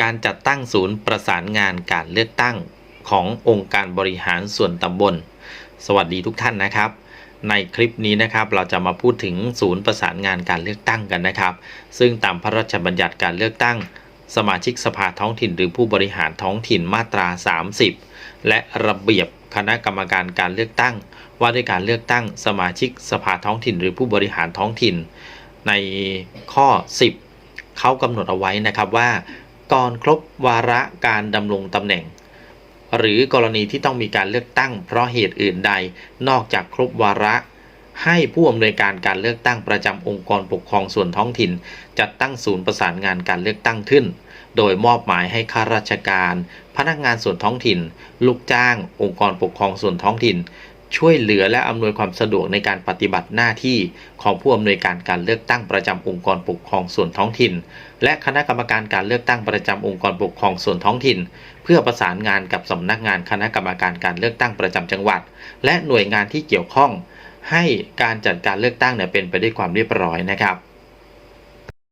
การจัดตั้งศูนย์ประสานงานการเลือกตั้งขององค์การบริหารส่วนตำบล สวัสดีทุกท่านนะครับ ในคลิปนี้นะครับเราจะมาพูดถึงศูนย์ประสานงานการเลือกตั้งกันนะครับ ซึ่งตามพระราชบัญญัติการเลือกตั้ง สมาชิกสภาท้องถิ่น หรือผู้บริหารท้องถิ่นมาตรา 30 และระเบียบคณะกรรมการการเลือกตั้ง ว่าด้วยการเลือกตั้งสมาชิกสภาท้องถิ่น หรือผู้บริหารท้องถิ่น ในข้อ 10 เขากำหนดเอาไว้นะครับว่า ก่อนครบวาระการดำรงตำแหน่ง หรือกรณีที่ต้องมีการเลือกตั้งเพราะเหตุอื่นใด นอกจากครบวาระ ให้ผู้อำนวยการการเลือกตั้งประจำองค์กรปกครองส่วนท้องถิ่น จัดตั้งศูนย์ประสานงานการเลือกตั้งขึ้น โดยมอบหมายให้ข้าราชการ พนักงานส่วนท้องถิ่น ลูกจ้าง องค์กรปกครองส่วนท้องถิ่น ช่วยเหลือและอำนวยความสะดวกในการปฏิบัติหน้าที่ของผู้อำนวยการการเลือกตั้งประจำองค์กรปกครองส่วนท้องถิ่น และคณะกรรมการการเลือกตั้งประจำองค์กรปกครองส่วนท้องถิ่น เพื่อประสานงานกับสำนักงานคณะกรรมการการเลือกตั้งประจำจังหวัด และหน่วยงานที่เกี่ยวข้อง ให้การจัดการเลือกตั้งเนี่ยเป็นไปด้วยความเรียบร้อยนะครับ